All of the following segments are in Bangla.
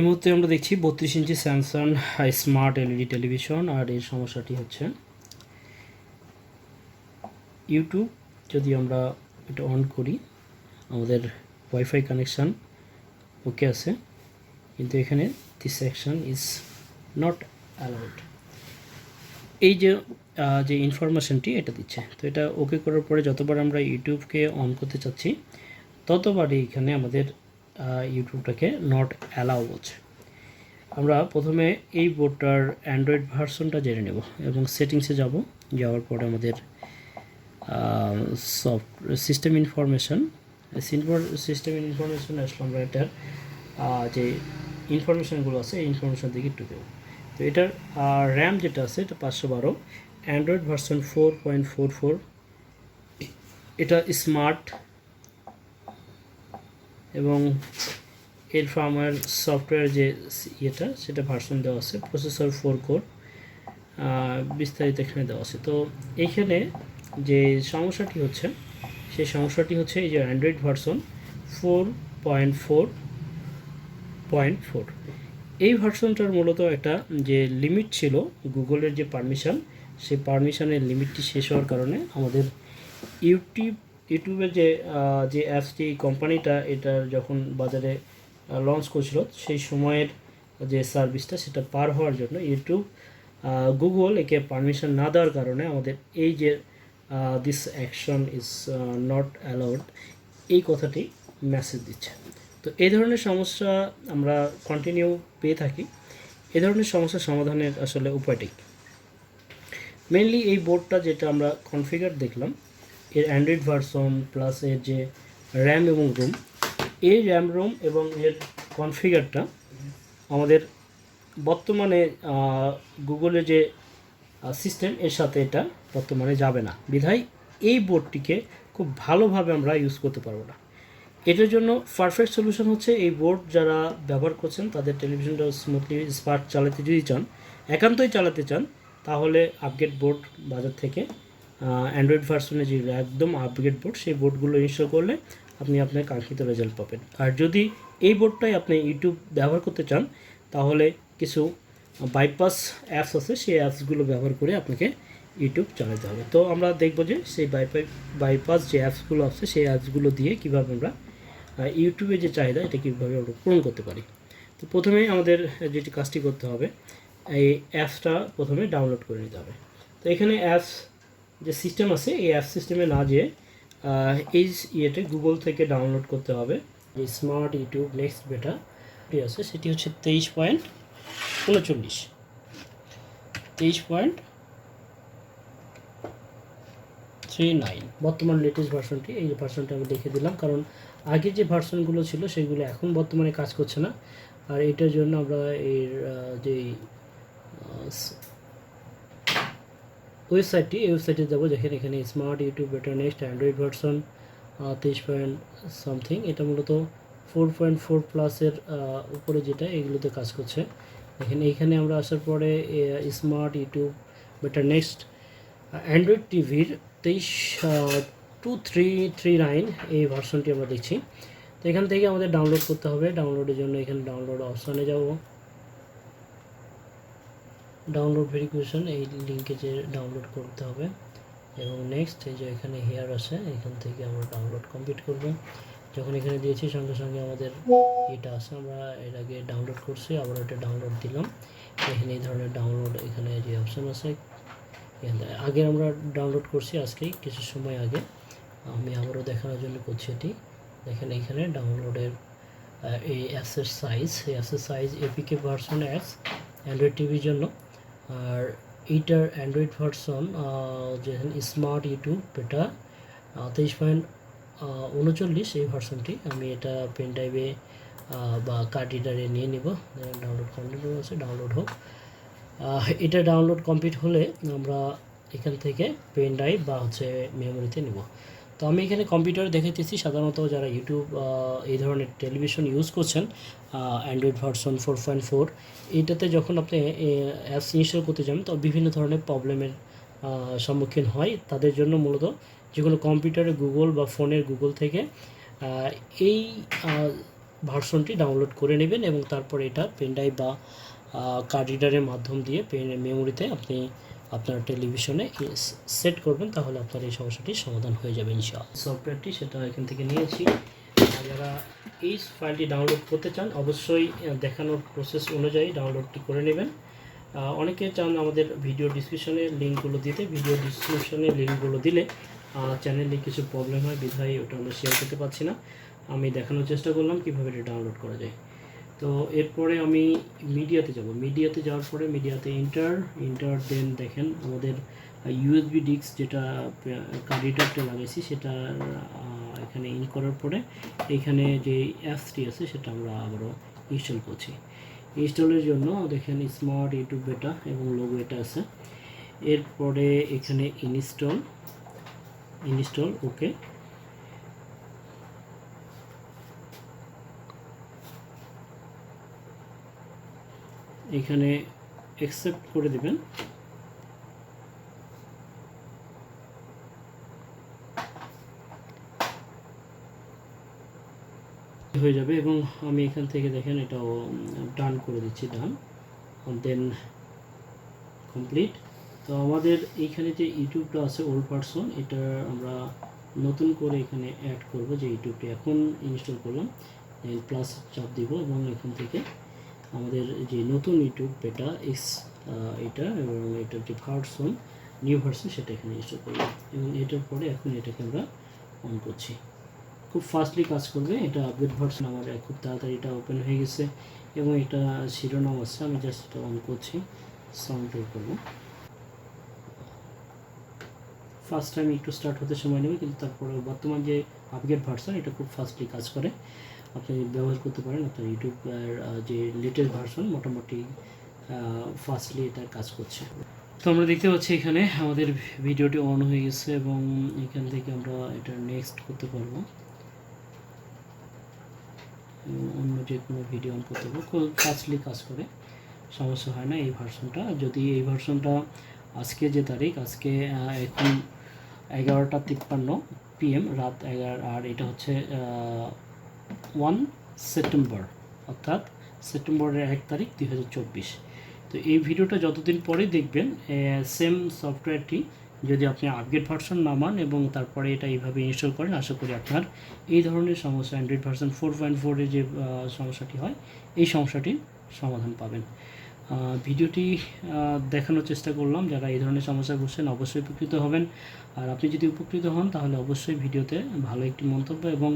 এই মুহূর্তে আমরা দেখছি বত্রিশ inch Samsung smart LED television আর এর সমস্যাটি হচ্ছে ইউটিউব যদি আমরা এটা অন করি, আমাদের ওয়াইফাই কানেকশান ওকে আছে, কিন্তু এখানে this section is not allowed এই যে যে ইনফরমেশনটি এটা দিচ্ছে। তো এটা ওকে করার পরে যতবার আমরা ইউটিউবকে অন করতে চাচ্ছি, ততবারই এখানে আমাদের ইউটিউবটাকে নট অ্যালাউ বলছে। আমরা প্রথমে এই বোর্ডটার অ্যান্ড্রয়েড ভার্সনটা জেনে নেব এবং সেটিংসে যাব। যাওয়ার পরে আমাদের soft system information system information আসলে আমরা এটার যে ইনফরমেশনগুলো আছে, এই ইনফরমেশন দিকে একটু দেবো। তো এটার র্যাম যেটা আছে, এটা পাঁচশো বারো, Android version four point four four এটা স্মার্ট এবং এর ফার্মার সফটওয়্যার যে ইয়েটা, সেটা ভার্সন দেওয়া আছে প্রসেসর ফোর কোর বিস্তারিত এখানে দেওয়া আছে। তো এইখানে যে সমস্যাটি হচ্ছে, সেই সমস্যাটি হচ্ছে এই যে Android version four point four point four এই ভার্সনটার মূলত একটা যে লিমিট ছিল গুগলের যে পারমিশন সেই পারমিশনের লিমিটটি শেষ হওয়ার কারণে আমাদের ইউটিউব ইউটিউবের যে যে অ্যাপসটি কোম্পানিটা এটা যখন বাজারে লঞ্চ করছিল, সেই সময়ের যে সার্ভিসটা সেটা পার হওয়ার জন্য ইউটিউব গুগল একে পারমিশন না দেওয়ার কারণে আমাদের এই যে this action is not allowed এই কথাটি মেসেজ দিচ্ছে। তো এই ধরনের সমস্যা আমরা কন্টিনিউ পেয়ে থাকি। এ ধরনের সমস্যা সমাধানের আসলে উপায়টি মেনলি এই বোর্ডটা যেটা আমরা কনফিগার দেখলাম এর অ্যান্ড্রয়েড ভার্সন প্লাস এর যে র্যাম এবং রোম এই র্যাম রোম এবং এর কনফিগারটা আমাদের বর্তমানে গুগলের যে সিস্টেম এর সাথে এটা বর্তমানে যাবে না। বিধায় এই বোর্ডটিকে খুব ভালোভাবে আমরা ইউজ করতে পারব না। এটার জন্য পারফেক্ট সলিউশন হচ্ছে এই বোর্ড যারা ব্যবহার করছেন, তাদের টেলিভিশনটা স্মুথলি স্পার্ট চালাতে যদি চান, একান্তই চালাতে চান, তাহলে আপগ্রেড বোর্ড বাজার থেকে অ্যান্ড্রয়েড ভার্সনে যে একদম আপগ্রেড বোর্ড সেই বোর্ডগুলো ইনস্টল করলে আপনি আপনার কাঙ্ক্ষিত রেজাল্ট পাবেন। আর যদি এই বোর্ডটাই আপনি ইউটিউব ব্যবহার করতে চান, তাহলে কিছু বাইপাস অ্যাপস আছে, সেই অ্যাপসগুলো ব্যবহার করে আপনাকে ইউটিউব চালাতে হবে। তো আমরা দেখব যে সেই বাইপাই বাইপাস যে অ্যাপসগুলো আছে, সেই অ্যাপসগুলো দিয়ে কীভাবে আমরা ইউটিউবে যে চাহিদা, এটা কীভাবে আমরা পূরণ করতে পারি। তো প্রথমেই আমাদের যেটি কাজটি করতে হবে, এই অ্যাপসটা প্রথমে ডাউনলোড করে নিতে হবে। তো এখানে অ্যাপস যে সিস্টেম আছে, এই অ্যাপ সিস্টেমে না যেয়ে এই ইয়েতে গুগল থেকে ডাউনলোড করতে হবে। যে স্মার্ট ইউটিউব নেক্সট বেটা আছে, সেটি হচ্ছে তেইশ পয়েন্ট উনচল্লিশ। তেইশ পয়েন্ট থ্রি নাইন বর্তমান লেটেস্ট ভার্সনটি এই ভার্সনটা আমি দেখে দিলাম, কারণ আগে যে ভার্সনগুলো ছিল, সেগুলো এখন বর্তমানে কাজ করছে না। আর এটার জন্য আমরা এর যেই ওয়েবসাইটটি, এই ওয়েবসাইটে যাব। যেখানে এখানে smart YouTube better next Android version তেইশ পয়েন্ট সামথিং এটা মূলত ফোর পয়েন্ট ফোর প্লাসের উপরে যেটা, এগুলোতে কাজ করছে। এখানে এইখানে আমরা আসার পরে smart YouTube better next Android টিভির তেইশ টু থ্রি থ্রি নাইন এই ভার্সনটি আমরা দেখছি। তো এখান থেকে আমাদের ডাউনলোড করতে হবে। ডাউনলোডের জন্য এখানে ডাউনলোড অপশানে যাব। ডাউনলোড ভেরিফিকেশন এই লিঙ্কে যে ডাউনলোড করতে হবে। এবং নেক্সট এই যে এখানে হেয়ার আছে, এখান থেকে আমরা ডাউনলোড কমপ্লিট করব। যখন এখানে দিয়েছি, সঙ্গে সঙ্গে আমাদের এটা আছে, আমরা এর আগে ডাউনলোড করছি, আবার এটা ডাউনলোড দিলাম। এখানে এই ধরনের ডাউনলোড এখানে যে অপশান আছে আগে আমরা ডাউনলোড করছি আজকেই কিছু সময় আগে। আমি আবারও দেখানোর জন্য করছি এটি। দেখেন এখানে ডাউনলোডের এই অ্যাপসের সাইজ এই অ্যাপসের size APK version apps Android টিভির জন্য। আর এইটার অ্যান্ড্রয়েড ভার্সন যে স্মার্ট ইউটিউব এটা তেইশ পয়েন্ট উনচল্লিশ এই ভার্সনটি আমি এটা পেন ড্রাইভে বা কার্ড রিডারে নিয়ে নিব। ডাউনলোড কমপ্লিট আছে ডাউনলোড হোক। এটা ডাউনলোড কমপ্লিট হলে আমরা এখান থেকে পেন ড্রাইভ বা হচ্ছে মেমোরিতে নিব। তো আমি এখানে কম্পিউটারে দেখাইতেছি, সাধারণত যারা ইউটিউব এই ধরনের টেলিভিশন ইউজ করছেন Android version four point four এইটাতে যখন আপনি অ্যাপস ইনস্টল করতে যান তো বিভিন্ন ধরনের প্রবলেমের সম্মুখীন হয়। তাদের জন্য মূলত যে কোনো কম্পিউটারে গুগল বা ফোনের গুগল থেকে এই ভার্সনটি ডাউনলোড করে নেবেন এবং তারপরে এটা পেনড্রাইভ বা কার্ড রিডারের মাধ্যম দিয়ে পেন মেমোরিতে আপনি আপনার টেলিভিশনে সেট করবেন, তাহলে আপনার এই সমস্যাটির সমাধান হয়ে যাবে ইনশাআল্লাহ। সফটওয়্যারটি সেটা এখান থেকে নিয়েছি। যারা এই ফাইলটি ডাউনলোড করতে চান, অবশ্যই দেখানোর প্রসেস অনুযায়ী ডাউনলোডটি করে নেবেন। অনেকে চান আমাদের ভিডিও ডিসক্রিপশনে লিঙ্কগুলো দিতে। ভিডিও ডিসক্রিপশনে লিঙ্কগুলো দিলে চ্যানেলে কিছু প্রবলেম হয়, বিধায় ওটা আমরা শেয়ার করতে পারছি না। আমি দেখানোর চেষ্টা করলাম কীভাবে এটা ডাউনলোড করা যায়। তো এরপরে আমি মিডিয়াতে যাব। মিডিয়াতে যাওয়ার পরে মিডিয়াতে ইন্টার ইন্টার দেন দেখেন আমাদের ইউএসবি ডিস্ক যেটা কার্ড রিডারটা লাগাইছি সেটা এখানে ইন করার পরে এখানে যে অ্যাপসটি আছে সেটা আমরা আবারও ইনস্টল করছি। ইনস্টলের জন্য দেখেন স্মার্ট ইউটিউব বেটা এবং লোগো এটা আছে। এরপরে এখানে ইনস্টল ইনস্টল ওকে এখানে অ্যাকসেপ্ট করে দিবেন। হয়ে যাবে এবং আমি এখান থেকে দেখেন এটাও ডান করে দিচ্ছি ডান দেন কমপ্লিট তো আমাদের এইখানে যে ইউটিউবটা আছে ওল্ড পারসন এটা আমরা নতুন করে এখানে অ্যাড করব যে ইউটিউবটি এখন ইনস্টল করলাম। প্লাস চাপ দিব এবং এখান থেকে আমাদের যে নতুন ইউটিউব বেটা এক্স এটা এবং এটার যে ভার্সন নিউ ভার্সন সেটা এখানে ইনস্টল করলাম এবং এটার পরে এখন এটাকে আমরা অন করছি। খুব ফাস্টলি কাজ করবে, এটা আপডেট ভার্সন আমার খুব তাড়াতাড়ি এটা ওপেন হয়ে গেছে এবং এটা শিরোনাম আছে, আমি জাস্ট এটা অন করছি সাউন্ড করব। ফার্স্ট টাইম একটু স্টার্ট হতে সময় নেবে, কিন্তু তারপরে বর্তমান যে আপগ্রেড ভার্সন এটা খুব ফাস্টলি কাজ করে। আপনি ব্যবহার করতে পারেন আপনার ইউটিউবের যে লেটেস্ট ভার্সন মোটামুটি ফাস্টলি এটা কাজ করছে। তো আমরা দেখতে পাচ্ছি এখানে আমাদের ভিডিওটি অন হয়ে গেছে এবং এখান থেকে আমরা এটা নেক্সট করতে পারব। অন্য যে কোনো ভিডিও অন করতে পারব। ফাস্টলি কাজ করে, সমস্যা হয় না এই ভার্সনটা যদি এই ভার্সনটা আজকে যে তারিখ, আজকে এখন এগারোটা তিপ্পান্ন পিএম রাত এগারো, আর এটা হচ্ছে ওয়ান সেপ্টেম্বর অর্থাৎ সেপ্টেম্বরের এক তারিখ দুই হাজার চব্বিশ। তো এই ভিডিওটা যতদিন পরে দেখবেন সেম সফটওয়্যারটি যদি আপনি আপগ্রেড ভার্সন নামান এবং তারপরে এটা এইভাবে ইনস্টল করেন, আশা করি আপনার এই ধরনের সমস্যা অ্যান্ড্রয়েড ভার্সন ফোর পয়েন্ট ফোরের যে সমস্যাটি হয়, এই সমস্যাটির সমাধান পাবেন। ভিডিওটি দেখানোর চেষ্টা করলাম, যারা এই ধরনের সমস্যায় বসছেন অবশ্যই উপকৃত হবেন। আর আপনি যদি উপকৃত হন, তাহলে অবশ্যই ভিডিওতে ভালো একটি মন্তব্য এবং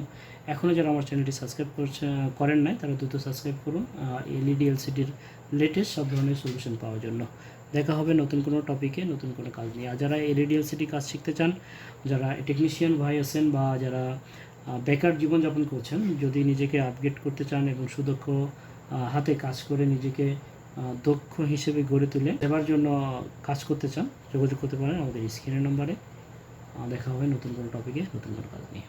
এখনও যারা আমার চ্যানেলটি সাবস্ক্রাইব করছে, করেন নাই, তারা দ্রুত সাবস্ক্রাইব করুন এলইডি এলসিডির লেটেস্ট সব ধরনের সলিউশন পাওয়ার জন্য। দেখা হবে নতুন কোনো টপিকে নতুন কোনো কাজ নিয়ে। আর যারা এলইডি এলসিডি কাজ শিখতে চান, যারা টেকনিশিয়ান ভাই আছেন বা যারা বেকার জীবনযাপন করছেন, যদি নিজেকে আপগ্রেড করতে চান এবং সুদক্ষ হাতে কাজ করে নিজেকে দক্ষ হিসেবে গড়ে তুলে দেওয়ার জন্য কাজ করতে চান, যোগাযোগ করতে পারেন আমাদের স্ক্রিনের নম্বরে দেখা হবে নতুন কোনো টপিকে নতুন কোনো কাজ নিয়ে।